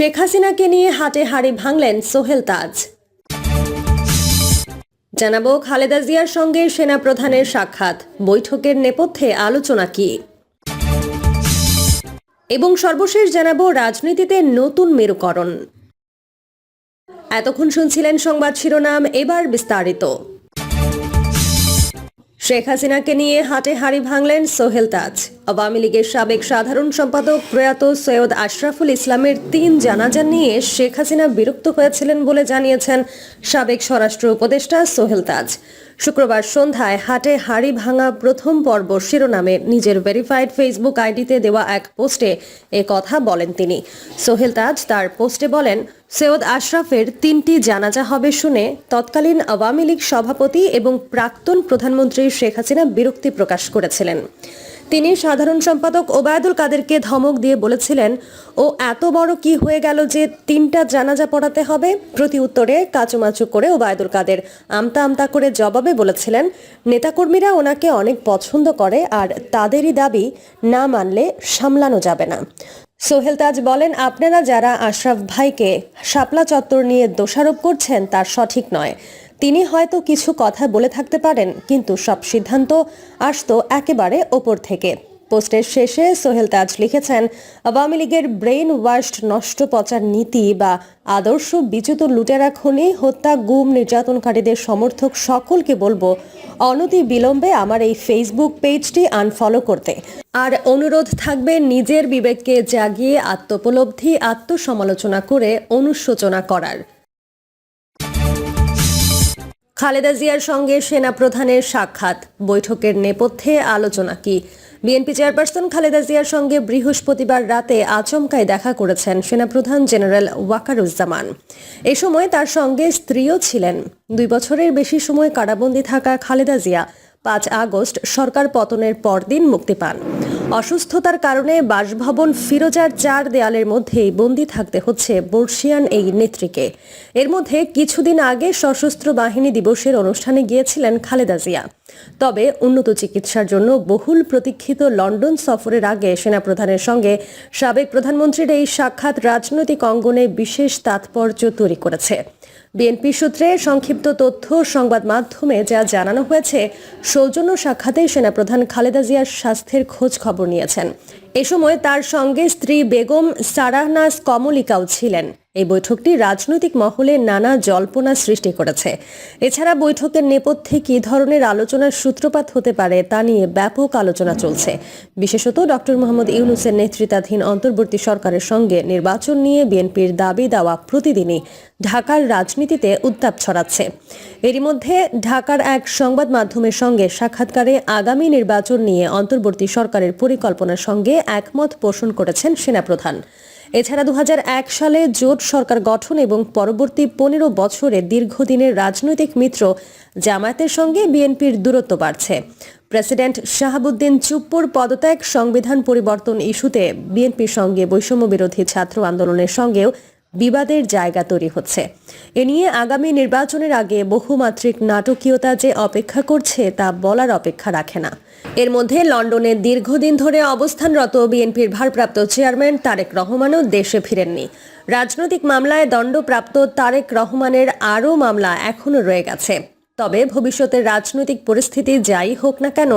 শেখ হাসিনাকে নিয়ে হাটে হাড়ি ভাঙলেন সোহেল তাজ। জানাব খালেদা জিয়ার সঙ্গে সেনাপ্রধানের সাক্ষাৎ, বৈঠকের নেপথ্যে আলোচনা কি? এবং সর্বশেষ জানাব রাজনীতিতে নতুন মেরুকরণ। এতক্ষণ শুনছিলেন সংবাদ শিরোনাম, এবার বিস্তারিত। শেখ হাসিনাকে নিয়ে হাটে হাড়ি ভাঙলেন সোহেল তাজ। আওয়ামী লীগের সাবেক সাধারণ সম্পাদক প্রয়াত সৈয়দ আশরাফুল ইসলামের তিন জানাজা নিয়ে শেখ হাসিনা বিরক্ত হয়েছিলেন বলে জানিয়েছেন সাবেক স্বরাষ্ট্র উপদেষ্টা সোহেল তাজ। শুক্রবার সন্ধ্যায় হাটে হাড়ি ভাঙা প্রথম পর্ব শিরোনামে নিজের ভেরিফাইড ফেসবুক আইডিতে দেওয়া এক পোস্টে এ কথা বলেন তিনি। সোহেল তাজ তার পোস্টে বলেন, সৈয়দ আশরাফের তিনটি জানাজা হবে শুনে তৎকালীন আওয়ামী লীগ সভাপতি এবং প্রাক্তন প্রধানমন্ত্রী শেখ হাসিনা বিরক্তি প্রকাশ করেছিলেন। তিনি সাধারণ সম্পাদক ওবায়দুল কাদেরকে ধমক দিয়ে বলেছিলেন, ও এত বড় কি হয়ে গেল যে তিনটা জানাজা পড়াতে হবে? প্রতি উত্তরে কাচুমাচু করে ওবায়দুল কাদের আমতা আমতা করে জবাবে বলেছিলেন, নেতাকর্মীরা ওনাকে অনেক পছন্দ করে আর তাদেরই দাবি না মানলে সামলানো যাবে না। সোহেল তাজ বলেন, আপনারা যারা আশরাফ ভাইকে শাপলা চত্বর নিয়ে দোষারোপ করছেন, তার সঠিক নয়। তিনি হয়তো কিছু কথা বলে থাকতে পারেন, কিন্তু সব সিদ্ধান্ত আসতো একেবারে ওপর থেকে। পোস্টের শেষে সোহেল তাজ লিখেছেন, আওয়ামী লীগের ব্রেইন ওয়াশড নষ্ট পচার নীতি বা আদর্শ বিচ্যুত লুটেরা খনি, হত্যা গুম নির্যাতনকারীদের সমর্থক সকলকে বলব, অনতি বিলম্বে আমার এই ফেসবুক পেজটি আনফলো করতে। আর অনুরোধ থাকবে নিজের বিবেককে জাগিয়ে আত্মোপলব্ধি, আত্মসমালোচনা করে অনুশোচনা করার। খালেদা জিয়ার সঙ্গে সেনা প্রধানের সাক্ষাৎ। বৈঠকের নেপথ্যে আলোচনা কি? বিএনপি চেয়ারপারসন খালেদা জিয়ার সঙ্গে বৃহস্পতিবার রাতে আচমকায় দেখা করেছেন সেনাপ্রধান জেনারেল ওয়াকারুজ্জামান। এ সময় তার সঙ্গে স্ত্রীও ছিলেন। দুই বছরের বেশি সময় কারাবন্দী থাকা খালেদা জিয়া পাঁচ আগস্ট সরকার পতনের পরদিন মুক্তি পান। অসুস্থতার কারণে বাসভবন ফিরোজার চার দেয়ালের মধ্যেই বন্দী থাকতে হচ্ছে বর্ষিয়ান এই নেত্রীকে। এর মধ্যে কিছুদিন আগে সশস্ত্র বাহিনী দিবসের অনুষ্ঠানে গিয়েছিলেন খালেদা জিয়া। তবে উন্নত চিকিৎসার জন্য বহুল প্রতীক্ষিত লন্ডন সফরের আগে সেনাপ্রধানের সঙ্গে সাবেক প্রধানমন্ত্রীর এই সাক্ষাৎ রাজনৈতিক অঙ্গনে বিশেষ তাৎপর্য তৈরি করেছে। বিএনপি সূত্রে সংক্ষিপ্ত তথ্য সংবাদ মাধ্যমে যা জানানো হয়েছে, সৌজন্য সাক্ষাতে সেনাপ্রধান খালেদা জিয়ার স্বাস্থ্যের খোঁজ খবর নিয়েছেন। এ সময় তার সঙ্গে স্ত্রী বেগম সারাহনাস কমলিকাও ছিলেন। এই বৈঠকটি রাজনৈতিক মহলে নানা জল্পনা সৃষ্টি করেছে। এছাড়া বৈঠকের নেপথ্যে কী ধরনের আলোচনার সূত্রপাত হতে পারে তা নিয়ে ব্যাপক আলোচনা চলছে। বিশেষত ডক্টর মোহাম্মদ ইউনুসের নেতৃত্বাধীন অন্তর্বর্তী সরকারের সঙ্গে নির্বাচন নিয়ে বিএনপির দাবি দেওয়া প্রতিদিনই ঢাকার রাজনীতিতে উত্তাপ ছড়াচ্ছে। এরই মধ্যে ঢাকার এক সংবাদ মাধ্যমের সঙ্গে সাক্ষাৎকারে আগামী নির্বাচন নিয়ে অন্তর্বর্তী সরকারের পরিকল্পনার সঙ্গে একমত পোষণ করেছেন সেনাপ্রধান। এছাড়া দু সালে জোট সরকার গঠন এবং পরবর্তী পনেরো বছরে দীর্ঘদিনের রাজনৈতিক মিত্র জামায়াতের সঙ্গে বিএনপির দূরত্ব বাড়ছে। প্রেসিডেন্ট শাহাবুদ্দিন চুপ্পুর পদত্যাগ, সংবিধান পরিবর্তন ইস্যুতে বিএনপির সঙ্গে বৈষম্য বিরোধী ছাত্র আন্দোলনের সঙ্গেও বিবাদের জায়গা তৈরি হচ্ছে। এ নিয়ে আগামী নির্বাচনের আগে বহুমাত্রিক নাটকীয়তা যে অপেক্ষা করছে তা বলার অপেক্ষা রাখে না। এর মধ্যে লন্ডনে দীর্ঘদিন ধরে অবস্থানরত বিএনপির ভারপ্রাপ্ত চেয়ারম্যান তারেক রহমানও দেশে ফিরেননি। রাজনৈতিক মামলায় দণ্ডপ্রাপ্ত তারেক রহমানের আরও মামলা এখনও রয়ে গেছে। তবে ভবিষ্যতের রাজনৈতিক পরিস্থিতি যাই হোক না কেন,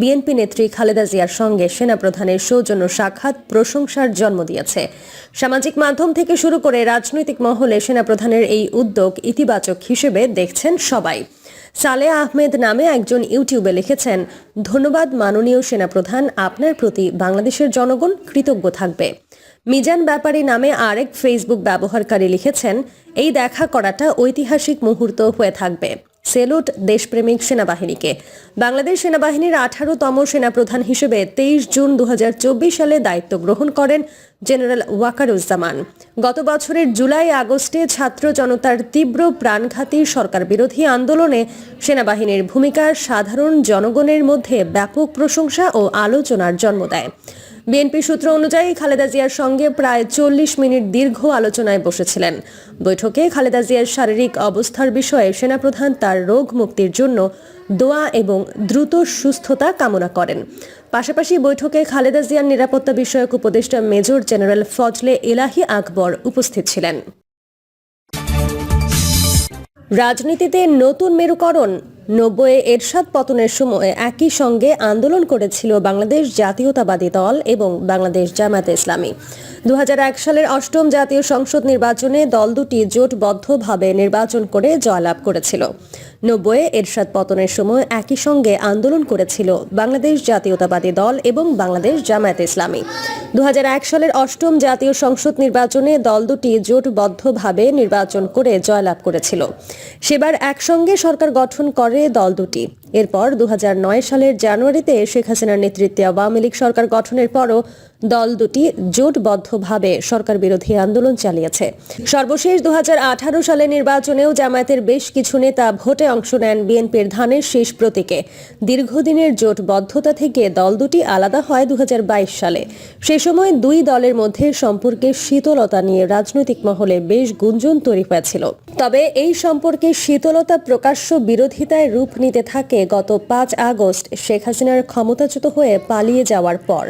বিএনপি নেত্রী খালেদা জিয়ার সঙ্গে সেনাপ্রধানের সৌজন্য সাক্ষাৎ প্রশংসার জন্ম দিয়েছে। সামাজিক মাধ্যম থেকে শুরু করে রাজনৈতিক মহলে সেনাপ্রধানের এই উদ্যোগ ইতিবাচক হিসেবে দেখছেন সবাই। সালে আহমেদ নামে একজন ইউটিউবে লিখেছেন, ধন্যবাদ মাননীয় সেনাপ্রধান, আপনার প্রতি বাংলাদেশের জনগণ কৃতজ্ঞ থাকবে। মিজান ব্যাপারী নামে আরেক ফেসবুক ব্যবহারকারী লিখেছেন, এই দেখা করাটা ঐতিহাসিক মুহূর্ত হয়ে থাকবে। সেলুট দেশপ্রেমিক সেনাবাহিনীকে। বাংলাদেশ সেনাবাহিনীর আঠারোতম সেনাপ্রধান হিসেবে তেইশ জুন দুহাজার চব্বিশ সালে দায়িত্ব গ্রহণ করেন জেনারেল ওয়াকারুজ্জামান। গত বছরের জুলাই আগস্টে ছাত্র জনতার তীব্র প্রাণঘাতী সরকার বিরোধী আন্দোলনে সেনাবাহিনীর ভূমিকা সাধারণ জনগণের মধ্যে ব্যাপক প্রশংসা ও আলোচনার জন্ম দেয়। বিএনপি সূত্র অনুযায়ী খালেদা জিয়ার সঙ্গে প্রায় চল্লিশ মিনিট দীর্ঘ আলোচনায় বসেছিলেন। বৈঠকে খালেদা জিয়ার শারীরিক অবস্থার বিষয়ে সেনাপ্রধান তার রোগ মুক্তির জন্য দোয়া এবং দ্রুত সুস্থতা কামনা করেন। পাশাপাশি বৈঠকে খালেদা জিয়ার নিরাপত্তা বিষয়ক উপদেষ্টা মেজর জেনারেল ফজলে এলাহি আকবর উপস্থিত ছিলেন। রাজনীতিতে নতুন মেরুকরণ নব্বই এরশাদ পতনের সময় একই সঙ্গে আন্দোলন করেছিল বাংলাদেশ জাতীয়তাবাদী দল এবং বাংলাদেশ জামায়াতে ইসলামী। দু হাজার এক সালের অষ্টম জাতীয় সংসদ নির্বাচনে দল দুটি জোটবদ্ধভাবে নির্বাচন করে জয়লাভ করেছিল। নব্বই এরশাদ পতনের সময় একই সঙ্গে আন্দোলন করেছিল বাংলাদেশ জাতীয়তাবাদী দল এবং বাংলাদেশ জামায়াতে ইসলামী। দুহাজার এক সালের অষ্টম জাতীয় সংসদ নির্বাচনে দল দুটি জোটবদ্ধভাবে নির্বাচন করে জয়লাভ করেছিল। সেবার একসঙ্গে সরকার গঠন করে দল দুটি। এরপর দু হাজার নয় সালের জানুয়ারিতে শেখ হাসিনার নেতৃত্বে আওয়ামী লীগ সরকার গঠনের পরও দল দুটি জোটবদ্ধভাবে সরকার বিরোধী আন্দোলন চালিয়েছে। সর্বশেষ দু সালে নির্বাচনেও জামায়াতের বেশ কিছু নেতা ভোটে অংশ নেন বিএনপির ধানের শেষ প্রতীকে। দীর্ঘদিনের জোটবদ্ধতা থেকে দল দুটি আলাদা হয় দুহাজার বাইশ সালে। সে সময় দুই দলের মধ্যে সম্পর্কে শীতলতা নিয়ে রাজনৈতিক মহলে বেশ গুঞ্জন তৈরি হয়েছিল। তবে এই সম্পর্কে শীতলতা প্রকাশ্য বিরোধিতায় রূপ নিতে থাকে গত পাঁচ আগস্ট শেখ হাসিনার ক্ষমতাচ্যুত হয়ে পালিয়ে যাওয়ার পর।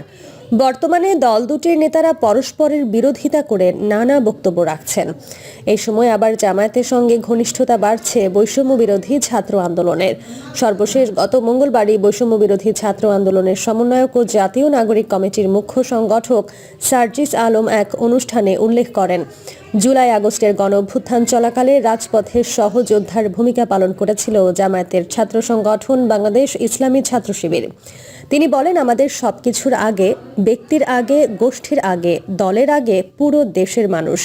বর্তমানে দল দুটির নেতারা পরস্পরের বিরোধিতা করে নানা বক্তব্য রাখছেন। এই সময় আবার জামায়াতের সঙ্গে ঘনিষ্ঠতা বাড়ছে বৈষম্য বিরোধী ছাত্র আন্দোলনের। সর্বশেষ গত মঙ্গলবারই বৈষম্য বিরোধী ছাত্র আন্দোলনের সমন্বয়ক ও জাতীয় নাগরিক কমিটির মুখ্য সংগঠক সার্জিস আলম এক অনুষ্ঠানে উল্লেখ করেন। জুলাই আগস্টের গণ অভ্যুত্থান চলাকালে রাজপথের সহযোদ্ধার ভূমিকা পালন করেছিল জামায়াতের ছাত্র সংগঠন বাংলাদেশ ইসলামী ছাত্র শিবির। তিনি বলেন, আমাদের সবকিছুর আগে, ব্যক্তির আগে, গোষ্ঠীর আগে, দলের আগে পুরো দেশের মানুষ।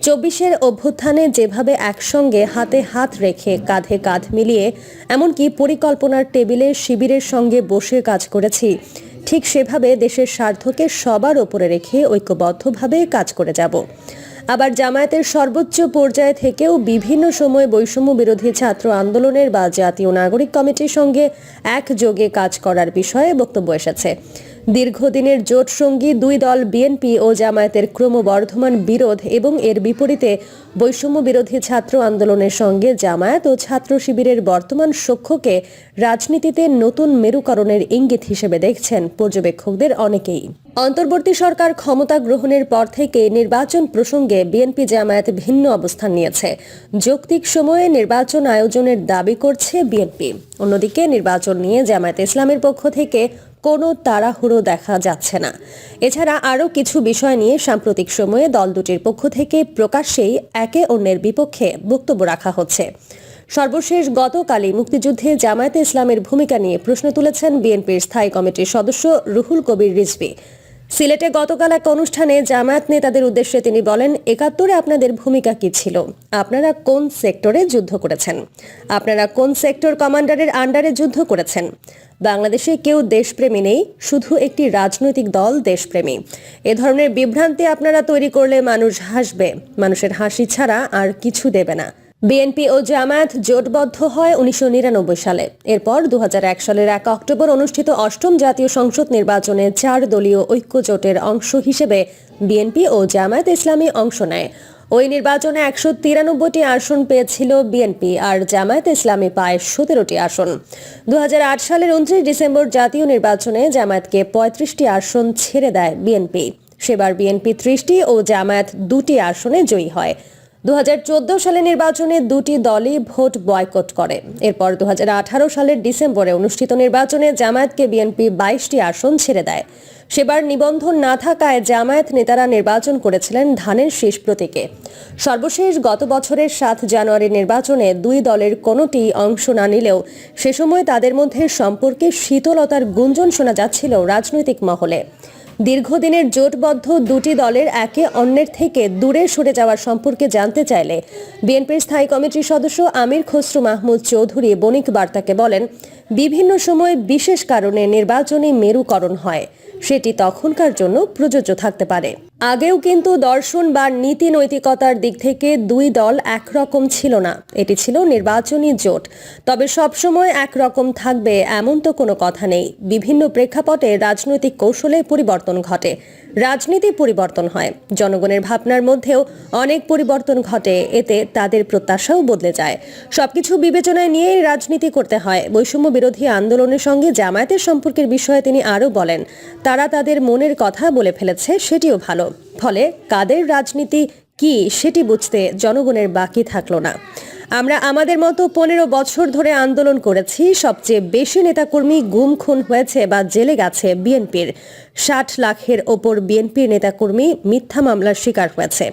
চব্বিশের অভ্যুত্থানে যেভাবে একসঙ্গে হাতে হাত রেখে কাঁধে কাঁধ মিলিয়ে, এমনকি পরিকল্পনার টেবিলে শিবিরের সঙ্গে বসে কাজ করেছি, ঠিক সেভাবে দেশের স্বার্থকে সবার ওপরে রেখে ঐক্যবদ্ধভাবে কাজ করে যাব। আবার জামায়াতের সর্বোচ্চ পর্যায়ে থেকেও বিভিন্ন সময় বৈষম্য বিরোধী ছাত্র আন্দোলনের বা জাতীয় নাগরিক কমিটির সঙ্গে একযোগে কাজ করার বিষয়ে বক্তব্য এসেছে। দীর্ঘদিনের জোট সঙ্গী দুই দল বিএনপি ও জামায়াতের ক্রমবর্ধমান বিরোধ এবং এর বিপরীতে বৈষম্য বিরোধী ছাত্র আন্দোলনের সঙ্গে জামায়াত ও ছাত্র শিবিরের বর্তমান সখ্যকে রাজনীতিতে নতুন মেরুকরণের ইঙ্গিত হিসেবে দেখছেন পর্যবেক্ষকদের অনেকেই। অন্তর্বর্তী সরকার ক্ষমতা গ্রহণের পর থেকে নির্বাচন প্রসঙ্গে বিএনপি জামায়াত ভিন্ন অবস্থান নিয়েছে। যৌক্তিক সময়ে নির্বাচন আয়োজনের দাবি করছে বিএনপি। অন্যদিকে নির্বাচন নিয়ে জামায়াত ইসলামের পক্ষ থেকে কোনো তাড়াহুড়ো দেখা যাচ্ছে না। এছাড়া আরও কিছু বিষয় নিয়ে সাম্প্রতিক সময়ে দল দুটির পক্ষ থেকে প্রকাশ্যেই একে অন্যের বিপক্ষে বক্তব্য রাখা হচ্ছে। সর্বশেষ গতকালই মুক্তিযুদ্ধে জামায়াতে ইসলামের ভূমিকা নিয়ে প্রশ্ন তুলেছেন বিএনপির স্থায়ী কমিটির সদস্য রুহুল কবির রিজভী। সিলেটে গতকাল এক অনুষ্ঠানে জামায়াত নেতাদের উদ্দেশ্যে তিনি বলেন, একাত্তরে আপনাদের ভূমিকা কি ছিল? আপনারা কোন সেক্টরে যুদ্ধ করেছেন? আপনারা কোন সেক্টর কমান্ডারের আন্ডারে যুদ্ধ করেছেন? বাংলাদেশে কেউ দেশপ্রেমী নেই, শুধু একটি রাজনৈতিক দল দেশপ্রেমী। এ ধরনের বিভ্রান্তি আপনারা তৈরি করলে মানুষ হাসবে। মানুষের হাসি ছাড়া আর কিছু দেবে না। বিএনপি ও জামায়াত জোটবদ্ধ হয় উনিশশো নিরানব্বই সালে। এরপর দু হাজার এক সালের এক অক্টোবর অনুষ্ঠিত অষ্টম জাতীয় সংসদ নির্বাচনে চার দলীয় ঐক্য জোটের অংশ হিসেবে বিএনপি ও জামায়াত ইসলামী অংশ নেয়। ওই নির্বাচনে একশো তিরানব্বইটি আসন পেয়েছিল বিএনপি আর জামায়াত ইসলামী পায় সতেরোটি আসন। দু হাজার আট সালের উনত্রিশ ডিসেম্বর জাতীয় নির্বাচনে জামায়াতকে পঁয়ত্রিশটি আসন ছেড়ে দেয় বিএনপি। সেবার বিএনপি ত্রিশটি ও জামায়াত দুটি আসনে জয়ী হয়। দু সালে নির্বাচনে দুটি দলই ভোট বয়কট করে। এরপর দুহাজার আঠারো সালের ডিসেম্বরে অনুষ্ঠিত নির্বাচনে জামায়াতকে বিএনপি বাইশটি আসন ছেড়ে দেয়। সেবার নিবন্ধন না থাকায় জামায়াত নেতারা নির্বাচন করেছিলেন ধানের শেষ প্রতীকে। সর্বশেষ গত বছরের সাত জানুয়ারি নির্বাচনে দুই দলের কোনোটি অংশ না নিলেও সে সময় তাদের মধ্যে সম্পর্কে শীতলতার গুঞ্জন শোনা যাচ্ছিল রাজনৈতিক মহলে। দীর্ঘদিনের জোটবদ্ধ দুটি দলের একে অন্যের থেকে দূরে সরে যাওয়ার সম্পর্কে জানতে চাইলে বিএনপির স্থায়ী কমিটির সদস্য আমির খসরু মাহমুদ চৌধুরী বণিক বার্তাকে বলেন, বিভিন্ন সময় বিশেষ কারণে নির্বাচনী মেরুকরণ হয়, সেটি তখনকার জন্য প্রযোজ্য থাকতে পারে। আগেও কিন্তু দর্শন বা নীতি নৈতিকতার দিক থেকে দুই দল একরকম ছিল না। এটি ছিল নির্বাচনী জোট। তবে সবসময় একরকম থাকবে এমন তো কোনো কথা নেই। বিভিন্ন প্রেক্ষাপটে রাজনৈতিক কৌশলে পরিবর্তন ঘটে। রাজনীতি পরিবর্তন হয়। জনগণের ভাবনার মধ্যেও অনেক পরিবর্তন ঘটে। এতে তাদের প্রত্যাশাও বদলে যায়। সবকিছু বিবেচনায় নিয়েই রাজনীতি করতে হয়। বৈষম্য বিরোধী আন্দোলনের সঙ্গে জামায়াতের সম্পর্কের বিষয়ে তিনি আরও বলেন, তারা তাদের মনের কথা বলে ফেলেছে, সেটিও ভালো। ফলে কাদের রাজনীতি কি সেটি বুঝতে জনগণের বাকি থাকল না। আমরা আমাদের মতো পনেরো বছর ধরে আন্দোলন করেছি, সবচেয়ে বেশি নেতাকর্মী গুম খুন হয়েছে বা জেলে গেছে বিএনপির। ষাট লাখের ওপর বিএনপির নেতাকর্মী মিথ্যা মামলার শিকার হয়েছে।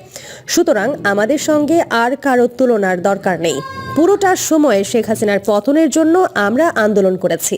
সুতরাং আমাদের সঙ্গে আর কারও তুলনার দরকার নেই। পুরোটা সময় শেখ হাসিনার পতনের জন্য আমরা আন্দোলন করেছি।